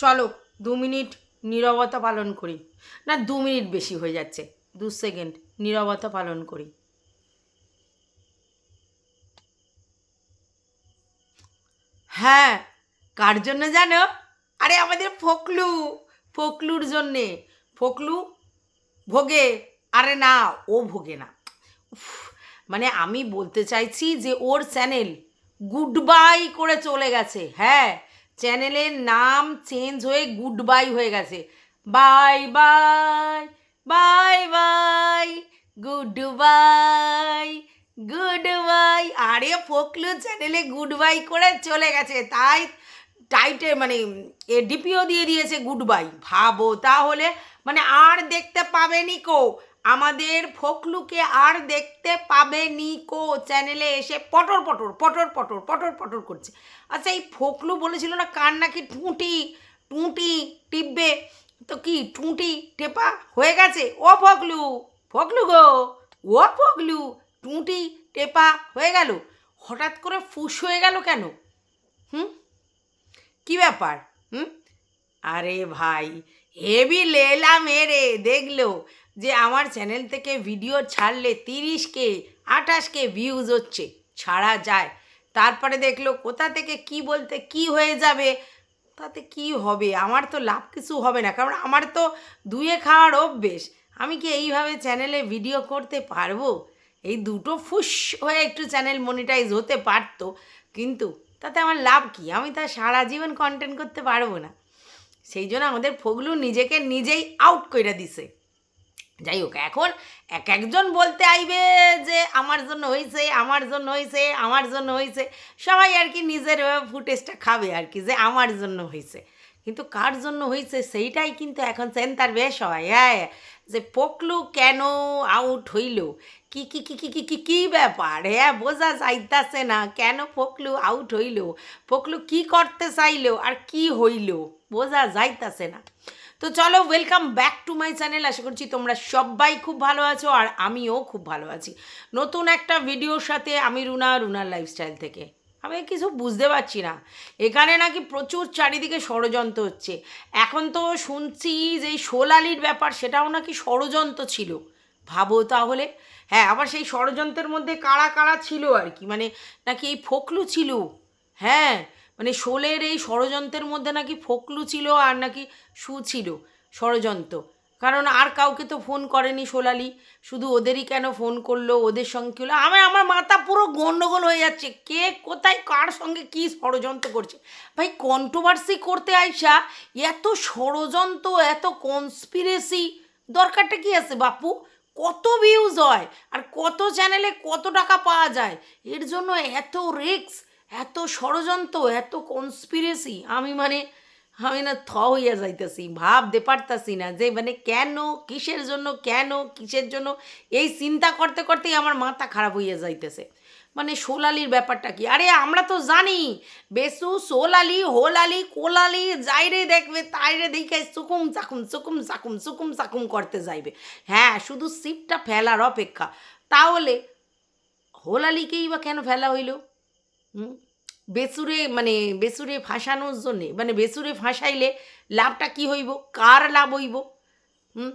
চলো দু মিনিট নীরবতা পালন করি। না, দু মিনিট বেশি হয়ে যাচ্ছে। দু সেকেন্ড নীরবতা পালন করি। হ্যাঁ কার জন্য জানো? আরে, আমাদের ফকলু। ফকলুর জন্যে। ফকলু ভোগে। আরে না, ও ভোগে না। মানে আমি বলতে চাইছি যে ওর চ্যানেল গুড বাই করে চলে গেছে। হ্যাঁ চ্যানেলের নাম চেঞ্জ হয়ে গুড বাই হয়ে গেছে। Bye bye bye bye good bye good bye আরে, ফকলু চ্যানেলে গুড বাই করে চলে গেছে। তাই টাইটে মানে এ ডিপিও দিয়ে দিয়েছে গুড বাই ভাবো তাহলে মানে আর দেখতে পাবেনি কো? আমাদের ফকলুকে আর দেখতে পাবেনি কো চ্যানেলে এসে পটর পটর পটর পটর পটর পটর করছে। আচ্ছা এই ফকলু বলেছিল না কার নাকি টুঁটি টুঁটি টিপবে? তো কি, টুঁটি টেপা হয়ে গেছে? ও ফকলু ফকলু গো, ও ফকলু টুঁটি টেপা হয়ে গেল। হঠাৎ করে ফুস হয়ে গেল কেন? হুম? কি ব্যাপার? হুম? আরে ভাই হেভি লেলা মেরে। দেখল যে আমার চ্যানেল থেকে ভিডিও ছাড়লে তিরিশকে, আঠাশকে ভিউজ হচ্ছে। ছাড়া যায়। তারপরে দেখল কোথা থেকে কি বলতে কি হয়ে যাবে? তাতে কি হবে? আমার তো লাভ কিছু হবে না। কারণ আমার তো দুয়ে খাওয়ার অভ্যেস। আমি কি এইভাবে চ্যানেলে ভিডিও করতে পারব? এই দুটো ফুস হয়ে একটু চ্যানেল মনিটাইজ হতে পারতো। কিন্তু তাতে আমার লাভ কি? আমি তা সারা জীবন কন্টেন্ট করতে পারব না। সেই জন্য আমাদের ফগলু নিজেকে নিজেই আউট করে দিছে। যাই হোক এখন এক একজন বলতে আইবে যে, আমার জন্য হয়েছে আমার জন্য হয়েছে আমার জন্য হয়েছে সবাই আর কি নিজের ফুটেজটা খাবে আর কি, যে, আমার জন্য হয়েছে কিন্তু কার জন্য হয়েছে সেইটাই কিন্তু এখন চেন্তার বেশ হয় হ্যাঁ? যে পকলু কেন আউট হইল? কি কি কি কি কি কি কি ব্যাপার হ্যাঁ? বোঝা যাইতাছে না কেন পকলু আউট হইল? পকলু কি করতে চাইলো আর কি হইল? বোঝা যাইতাছে না। তো চলো welcome back to my channel আশা করছি তোমরা সবাই খুব ভালো আছো আর আমিও খুব ভালো আছি। নতুন একটা ভিডিওর সাথে আমি রুনা, রুনার লাইফস্টাইল থেকে। আমি কিছু বুঝতে পারছি না। এখানে নাকি প্রচুর চারিদিকে ষড়যন্ত্র হচ্ছে। এখন তো শুনছি যে সোলালির ব্যাপার, সেটাও নাকি ষড়যন্ত্র ছিল। ভাবো তাহলে। হ্যাঁ আবার সেই ষড়যন্ত্রের মধ্যে কারা কারা ছিল আর কি? মানে নাকি এই ফকলু ছিল? হ্যাঁ মানে শোলের এই ষড়যন্ত্রের মধ্যে নাকি ফকলু ছিল আর নাকি সু ছিল ষড়যন্ত্র। কারণ আর কাউকে তো ফোন করেনি সোলালি। শুধু ওদেরই কেন ফোন করল, ওদের সঙ্গে কী হলো? আমার আমার মাথা পুরো গণ্ডগোল হয়ে যাচ্ছে। কে কোথায়, কার সঙ্গে কী ষড়যন্ত্র করছে? ভাই কন্ট্রোভার্সি করতে আইসা এত ষড়যন্ত্র, এত কনস্পিরেসি দরকারটা কি আছে বাপু? কত ভিউজ হয় আর কত চ্যানেলে কত টাকা পাওয়া যায়? এর জন্য এত রিক্স এত ষড়যন্ত্র, এত কনস্পিরেসি আমি মানে আমি না থ হইয়া যাইতেছি ভাবতে পারতাছি না যে মানে কেন, কিসের জন্য, কেন, কিসের জন্য, এই চিন্তা করতে করতেই আমার মাথা খারাপ হইয়া যাইতেছে। মানে সোলালির ব্যাপারটা কি? আরে আমরা তো জানি, বেসু, সোলালি, হোলালি, কোলালি যাইরে দেখবে তাইরে দেখে সুকুম চাকুম সুকুম চাকুম সুকুম চাকুম করতে যাইবে। হ্যাঁ শুধু সিপটা ফেলার অপেক্ষা। তাহলে হোলালিকেই বা কেন ফেলা হইল? হুম? বেসুরে মানে বেসুরে ফাঁসানোর জন্যে মানে বেসুরে ফাঁসাইলে লাভটা কি হইব? কার লাভ হইব? হুম?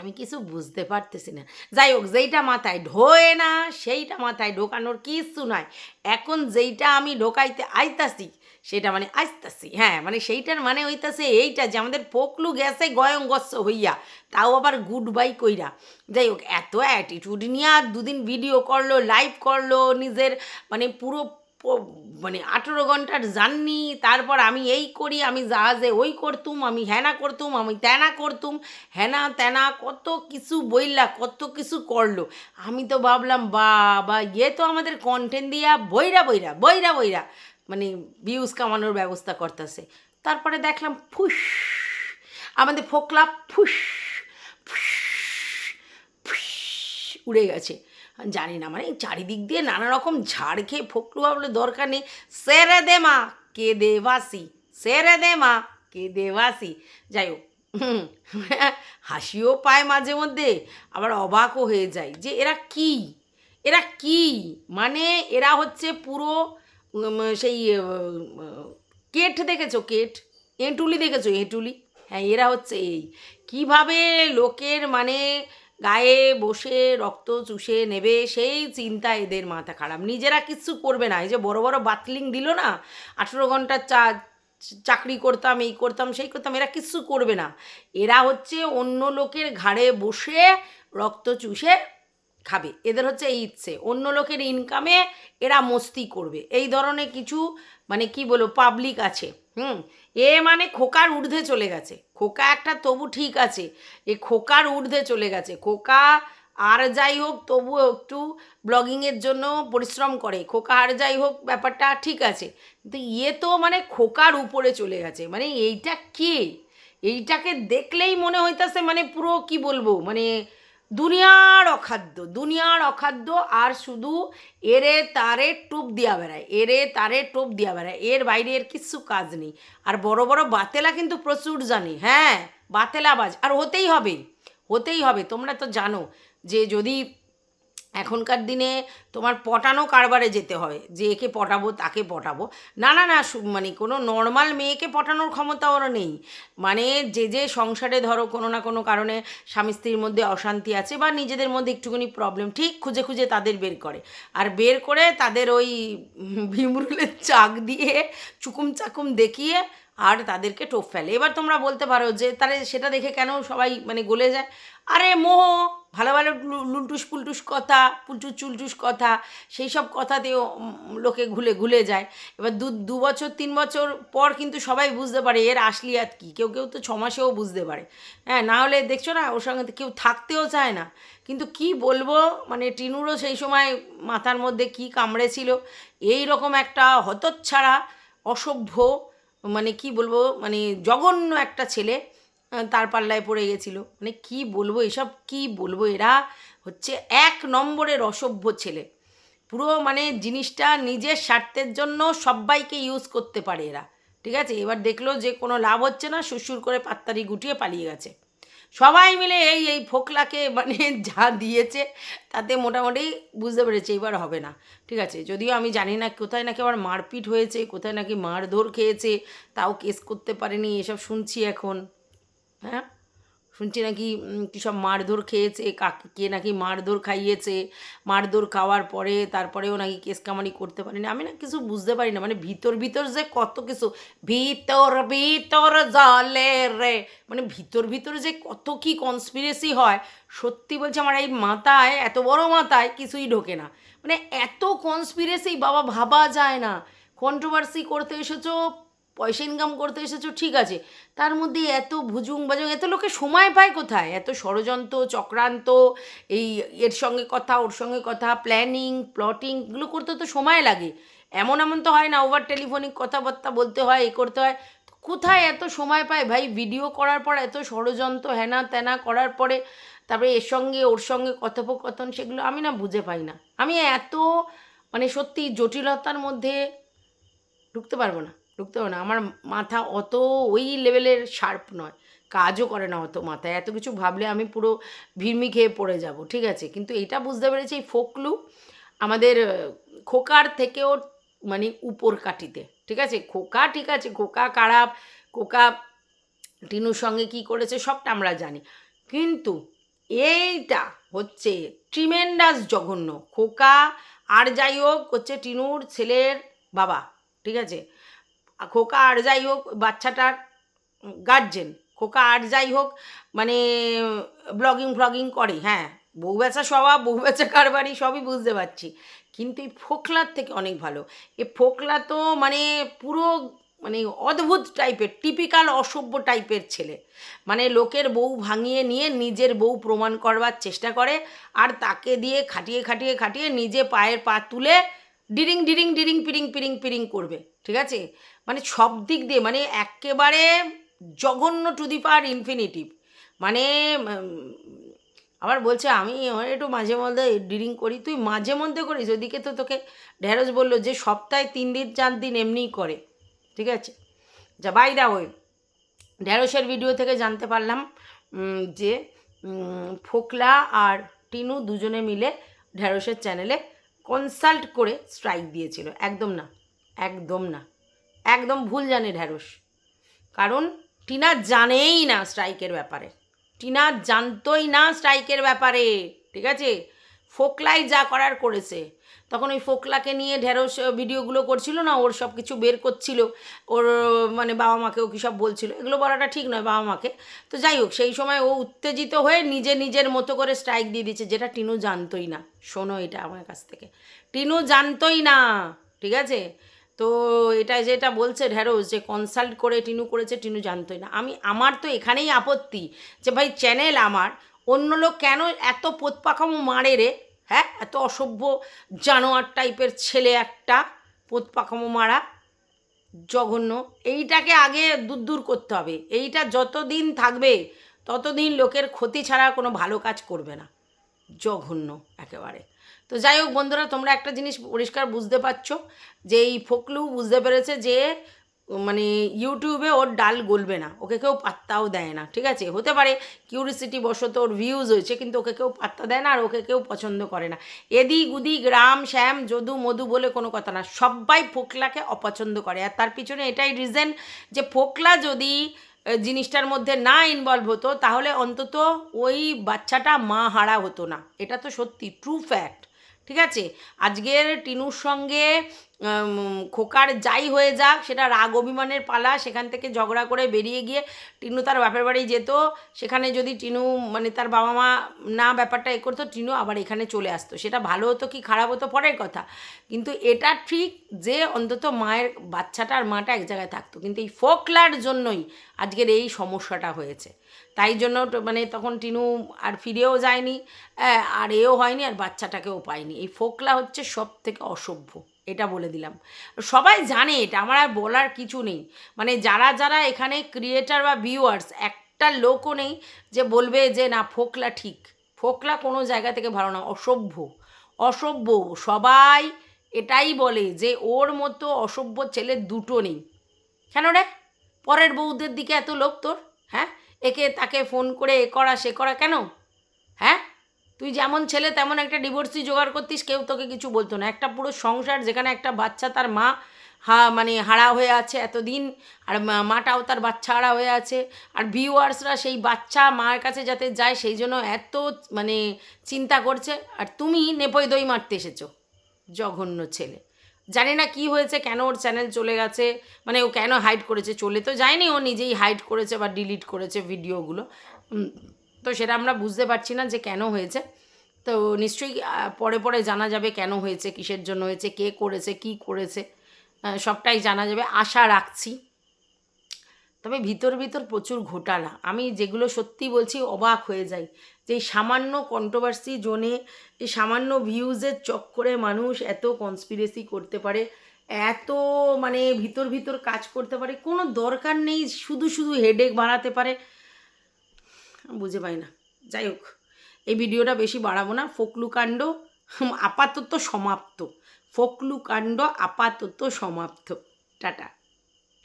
আমি কিছু বুঝতে পারতেছি না। যাই হোক, যেইটা মাথায় ঢোয়ে না, সেইটা মাথায় ঢোকানোর কিচ্ছু নাই। এখন যেইটা আমি ঢোকাইতে আইতাছি, সেটা মানে আইতাছি হ্যাঁ মানে সেইটার মানে হইতাছে এইটা যে আমাদের পোকলু গেছে গয়ঙ্গস্য হইয়া, তাও আবার গুড বাই কইরা। যাই হোক, এত অ্যাটিটিউড নিয়ে আর দুদিন ভিডিও করল লাইভ করল, নিজের মানে পুরো মানে আঠেরো ঘণ্টার জার্নি তারপর আমি এই করি, আমি জাহাজে ওই করতুম, আমি হ্যানা করতুম, আমি ত্যানা করতুম হ্যানা ত্যানা কত কিছু বইলা, কত কিছু করল। আমি তো ভাবলাম, বাবা ইয়ে তো আমাদের কন্টেন্ট দিয়া বইরা বইরা বইরা বইরা মানে ভিউজ কামানোর ব্যবস্থা করতেছে। তারপরে দেখলাম, ফুস, আমাদের ফোকলা ফুস ফুস ফুস, উড়ে গেছে। জানি না মানে চারিদিক দিয়ে নানা রকম ঝাড় খেয়ে ফকলু ভাবলে দরকার নেই। সেরে দে মা, কে দেবাসি, সেরে দে মা, কে দেবাসি। যাই হোক হাসিও পায় মাঝে মধ্যে, আবার অবাকও হয়ে যায় যে এরা কি? এরা কি? মানে এরা হচ্ছে পুরো সেই কেট দেখেছ? কেট? এঁটুলি দেখেছ? এঁটুলি? হ্যাঁ এরা হচ্ছে এই। কীভাবে লোকের মানে গায়ে বসে রক্ত চুষে নেবে সেই চিন্তা এদের মাথা খারাপ। নিজেরা কিচ্ছু করবে না। এই যে বড় বড় বাতলিং দিল না, আঠেরো ঘণ্টার চা, চাকরি করতাম, এই করতাম, সেই করতাম, এরা কিচ্ছু করবে না। এরা হচ্ছে অন্য লোকের ঘাড়ে বসে রক্ত চুষে খাবে। এদের হচ্ছে এই ইচ্ছে। অন্য লোকের ইনকামে এরা মস্তি করবে। এই ধরনের কিছু মানে কি বলব পাবলিক আছে। হুম, এ মানে খোকার ঊর্ধ্বে চলে গেছে। খোকা একটা, তবু ঠিক আছে। এ খোকার ঊর্ধ্বে চলে গেছে। খোকা আর যাই হোক, তবুও একটু ব্লগিংয়ের জন্য পরিশ্রম করে। খোকা আর যাই হোক, ব্যাপারটা ঠিক আছে। কিন্তু ইয়ে তো মানে খোকার উপরে চলে গেছে। মানে এইটা কে? এইটাকে দেখলেই মনে হইতাছে মানে পুরো কি বলব? মানে দুনিয়ার অখাদ্য দুনিয়ার অখাদ্য আর শুধু এরে তারে টুপ দিয়া বেড়ায়, এরে তারে টোপ দিয়া বেড়ায়, এর বাইরে এর কিচ্ছু কাজ নেই। আর বড় বড় বাতেলা কিন্তু প্রচুর জানি হ্যাঁ বাতেলা বাজ আর হতেই হবে হতেই হবে, তোমরা তো জানো যে যদি এখনকার দিনে তোমার পটানো কারবারে যেতে হয়, যে একে পটাবো তাকে পটাবো। না না না মানে কোনো নর্মাল মেয়েকে পটানোর ক্ষমতা ওরা নেই। মানে যে যে সংসারে ধরো কোনো না কোনো কারণে স্বামী স্ত্রীর মধ্যে অশান্তি আছে বা নিজেদের মধ্যে একটুখানি প্রবলেম ঠিক খুঁজে খুঁজে তাদের বের করে। আর বের করে তাদের ওই ভিমরুলের চাক দিয়ে চুকুম চাকুম দেখিয়ে আর তাদেরকে টোপ ফেলে। এবার তোমরা বলতে পারো যে, তাহলে সেটা দেখে কেন সবাই মানে গলে যায়? আরে মোহ! ভালো ভালো লু- লুলটুস পুলটুস কথা, পুলটুস চুলটুস কথা, সেই সব কথাতেও লোকে ঘুলে ঘুলে যায়। এবার দু দু বছর, তিন বছর পর কিন্তু সবাই বুঝতে পারে এর আসলিয়াত কি। কেউ কেউ তো ছমাসেও বুঝতে পারে। হ্যাঁ না হলে দেখছ না, ওর সঙ্গে কেউ থাকতেও চায় না। কিন্তু কি বলব মানে টিনুরও সেই সময় মাথার মধ্যে কি কামড়েছিল, এই রকম একটা হতচ্ছাড়া, অসভ্য মানে কি বলব মানে জঘন্য একটা ছেলে তার পাল্লায় পড়ে গেছিল। মানে কি বলব এসব? কি বলব এরা? হচ্ছে এক নম্বরের অসভ্য ছেলে। পুরো মানে জিনিসটা নিজের স্বার্থের জন্য সবাইকে ইউজ করতে পারে এরা। ঠিক আছে? এবার দেখল যে কোনো লাভ হচ্ছে না, সুরসুর করে পাত্তারি গুটিয়ে পালিয়ে গেছে। সবাই মিলে এই এই ফোকলাকে মানে যা দিয়েছে, তাতে মোটামুটি বুঝতে পেরেছে এবার হবে না। ঠিক আছে? যদিও আমি জানি না কোথায় নাকি আবার মারপিট হয়েছে, কোথায় নাকি মারধর খেয়েছে, তাও কেস করতে পারেনি, এসব শুনছি এখন। হ্যাঁ? শুনছি নাকি কী সব মারধর খেয়েছে, কাকে, কে নাকি মারধর খাইয়েছে, মারধর খাওয়ার পরে তারপরেও নাকি কেস কামানি করতে পারেনি। আমি না কিছু বুঝতে পারি না মানে ভিতর ভিতর যে কত কিছু, ভিতর ভিতর জলে রে মানে ভিতর ভিতর যে কত কি কনস্পিরেসি হয়, সত্যি বলছে আমার এই মাথায়, এত বড় মাথায় কিছুই ঢোকে না। মানে এত কনস্পিরেসি বাবা ভাবা যায় না। কন্ট্রোভার্সি করতে এসেছ পয়সা ইনকাম করতে এসেছ, ঠিক আছে। তার মধ্যে এত ভুজুং বাজুং, এত লোকে সময় পায় কোথায়? এত ষড়যন্ত্র, চক্রান্ত, এই এর সঙ্গে কথা, ওর সঙ্গে কথা প্ল্যানিং প্লটিং এগুলো করতে তো সময় লাগে। এমন এমন তো হয় না ওভার টেলিফোনিক কথাবার্তা বলতে হয়, এ করতে হয়। কোথায় এত সময় পায়? ভাই ভিডিও করার পর এত ষড়যন্ত্র, হেনা তেনা করার পরে, তারপরে এর সঙ্গে, ওর সঙ্গে কথোপকথন, সেগুলো আমি না বুঝে পাই না। আমি এত মানে সত্যি জটিলতার মধ্যে ঢুকতে পারব না। ঢুকতে পারব না। আমার মাথা অত ওই লেভেলের শার্প নয়। কাজও করে না অত মাথায়। এত কিছু ভাবলে আমি পুরো ভিড়মি খেয়ে পড়ে যাব, ঠিক আছে? কিন্তু এটা বুঝতে পেরেছি এই ফোকলু আমাদের খোকার থেকেও মানে উপর কাটিতে ঠিক আছে? খোকা ঠিক আছে, খোকা খারাপ, খোকা টিনুর সঙ্গে কি করেছে সবটা আমরা জানি। কিন্তু এইটা হচ্ছে ট্রিমেন্ডাস জঘন্য। খোকা আর যাই হোক হচ্ছে টিনুর ছেলের বাবা, ঠিক আছে? খোকা আর যাই হোক, বাচ্চাটার গার্জেন খোকা আর যাই হোক মানে ব্লগিং ফ্লগিং করে হ্যাঁ। বউ বেচা স্বভাব, বউ বেচা কারবারি, সবই বুঝতে পারছি। কিন্তু এই ফোকলার থেকে অনেক ভালো। এ ফোকলা তো মানে পুরো মানে অদ্ভুত টাইপের টিপিক্যাল অসভ্য টাইপের ছেলে। মানে লোকের বউ ভাঙিয়ে নিয়ে নিজের বউ প্রমাণ করবার চেষ্টা করে, আর তাকে দিয়ে খাটিয়ে খাটিয়ে খাটিয়ে নিজে পায়ের পা তুলে ডিরিং ডিরিং ডিরিং, পিরিং পিরিং পিরিং করবে। ঠিক আছে? মানে সব দিক দিয়ে মানে একেবারে জঘন্য টু দি পার ইনফিনিটিভ মানে আবার বলছে, আমি একটু মাঝে মধ্যে ডিরিং করি, তুই মাঝে মধ্যে করিস ওদিকে তো তোকে ঢ্যাঁড়স বলল যে সপ্তাহে তিন দিন, চার দিন এমনিই করে। ঠিক আছে? যা বাই দা ওই ঢ্যাঁড়সের ভিডিও থেকে জানতে পারলাম যে ফোকলা আর টিনু দুজনে মিলে ঢ্যাঁড়সের চ্যানেলে কনসাল্ট করে স্ট্রাইক দিয়েছিল। একদম না। একদম না। একদম ভুল জানে ঢ্যাঁড়স। কারণ টিনা জানেই না স্ট্রাইকের ব্যাপারে। টিনা জানতোই না স্ট্রাইকের ব্যাপারে, ঠিক আছে? ফোকলাই যা করার করেছে। তখন ওই ফোকলাকে নিয়ে ঢেঁড়স ভিডিওগুলো করছিল না? ওর সব কিছু বের করছিল। ওর মানে বাবা মাকেও কী সব বলছিল? এগুলো বলাটা ঠিক নয় বাবা মাকে। তো যাই হোক, সেই সময় ও উত্তেজিত হয়ে নিজে নিজের মতো করে স্ট্রাইক দিয়ে দিচ্ছে যেটা টিনু জানতোই না। শোনো এটা আমার কাছ থেকে। টিনু জানতোই না, ঠিক আছে? তো এটা যেটা বলছে ঢ্যাঁড়স যে কনসাল্ট করে টিনু করেছে, টিনু জানতোই না। আমি, আমার তো এখানেই আপত্তি যে ভাই চ্যানেল আমার, অন্য লোক কেন এত পোতপাকামো মারে রে? হ্যাঁ? এত অসভ্য জানোয়ার টাইপের ছেলে একটা পোতপাকামো মারা। জঘন্য। এইটাকে আগে দূর দূর করতে হবে। এইটা যতদিন থাকবে, ততদিন লোকের ক্ষতি ছাড়া কোনো ভালো কাজ করবে না। জঘন্য একেবারে। তো যাই হোক বন্ধুরা, তোমরা একটা জিনিস পরিষ্কার বুঝতে পারছ, যে এই ফকলু বুঝতে পেরেছে যে মানে ইউটিউবে ওর ডাল গলবে না, ওকে কেউ পাত্তাও দেয় না, ঠিক আছে? হতে পারে কিউরিসিটি বশত ওর ভিউজ হয়েছে, কিন্তু ওকে কেউ পাত্তা দেয় না আর ওকে কেউ পছন্দ করে না। এদি গুদি গ্রাম শ্যাম, যদু, মধু বলে কোনো কথা না সবাই ফোকলাকে অপছন্দ করে। আর তার পিছনে এটাই রিজন যে ফোকলা যদি জিনিসটার মধ্যে না ইনভলভ হতো, তাহলে অন্তত ওই বাচ্চাটা মা হারা হতো না। এটা তো সত্যি ট্রু ফ্যাক্ট ঠিক আছে? আজকের টিনুর সঙ্গে খোকার যাই হয়ে যাক, সেটা রাগ অভিমানের পালা, সেখান থেকে ঝগড়া করে বেরিয়ে গিয়ে টিনু তার বাপের বাড়ি যেত। সেখানে যদি টিনু মানে তার বাবা মা না ব্যাপারটা এ করতো, টিনু আবার এখানে চলে আসতো। সেটা ভালো হতো কি খারাপ হতো পরের কথা। কিন্তু এটা ঠিক যে অন্তত মায়ের বাচ্চাটা আর মাটা এক জায়গায় থাকতো। কিন্তু এই ফোকলার জন্যই আজকের এই সমস্যাটা হয়েছে। তাই জন্য মানে তখন টিনু আর ফিরেও যায়নি আহ, আর এও হয়নি আর বাচ্চাটাকেও পায়নি। এই ফোকলা হচ্ছে সব থেকে অসভ্য এটা বলে দিলাম। সবাই জানে এটা আমার আর বলার কিছু নেই। মানে যারা যারা এখানে ক্রিয়েটার বা ভিউয়ার্স একটা লোকও নেই যে বলবে যে না ফোকলা ঠিক। ফোকলা কোনো জায়গা থেকে ভালো না অসভ্য। অসভ্য সবাই এটাই বলে যে ওর মতো অসভ্য ছেলে দুটো নেই। কেন রে? পরের বউদের দিকে এত লোক তোর হ্যাঁ? একে তাকে ফোন করে এ করা, সে করা কেন? হ্যাঁ? তুই যেমন ছেলে, তেমন একটা ডিভোর্সি জোগাড় করতিস, কেউ তোকে কিছু বলতো না। একটা পুরো সংসার যেখানে একটা বাচ্চা তার মা, হা মানে হারা হয়ে আছে এতদিন, আর মাটাও তার বাচ্চা হারা হয়ে আছে, আর ভিউয়ার্সরা সেই বাচ্চা মায়ের কাছে যাতে যায়, সেই জন্য এত মানে চিন্তা করছে। আর তুমি নেপই দই মারতে এসেছ, জঘন্য ছেলে। জানি না কি হয়েছে, কেন ওর চ্যানেল চলে গেছে মানে ও কেন হাইড করেছে, চলে তো যায়নি, ও নিজেই হাইড করেছে বা ডিলিট করেছে ভিডিওগুলো তো সেটা আমরা বুঝতে পারছি না যে কেন হয়েছে। তো নিশ্চয়ই পরে পরে জানা যাবে কেন হয়েছে, কিসের জন্য হয়েছে, কে করেছে, কি করেছে সবটাই জানা যাবে। আশা রাখছি। তবে ভিতর ভিতর প্রচুর ঘোটালা। আমি যেগুলো সত্যি বলছি অবাক হয়ে যাই। যে সামান্য কন্ট্রোভার্সি জোনে এই সামান্য ভিউজের চক্করে মানুষ এত কনস্পিরেসি করতে পারে, এত মানে ভিতর ভিতর কাজ করতে পারে, কোনো দরকার নেই, শুধু শুধু হেডেক বাড়াতে পারে। বুঝে পাই না। যাই হোক, এই ভিডিওটা বেশি বাড়াবো না। ফকলু কাণ্ড আপাতত সমাপ্ত। ফকলু কাণ্ড আপাতত সমাপ্ত। টাটা।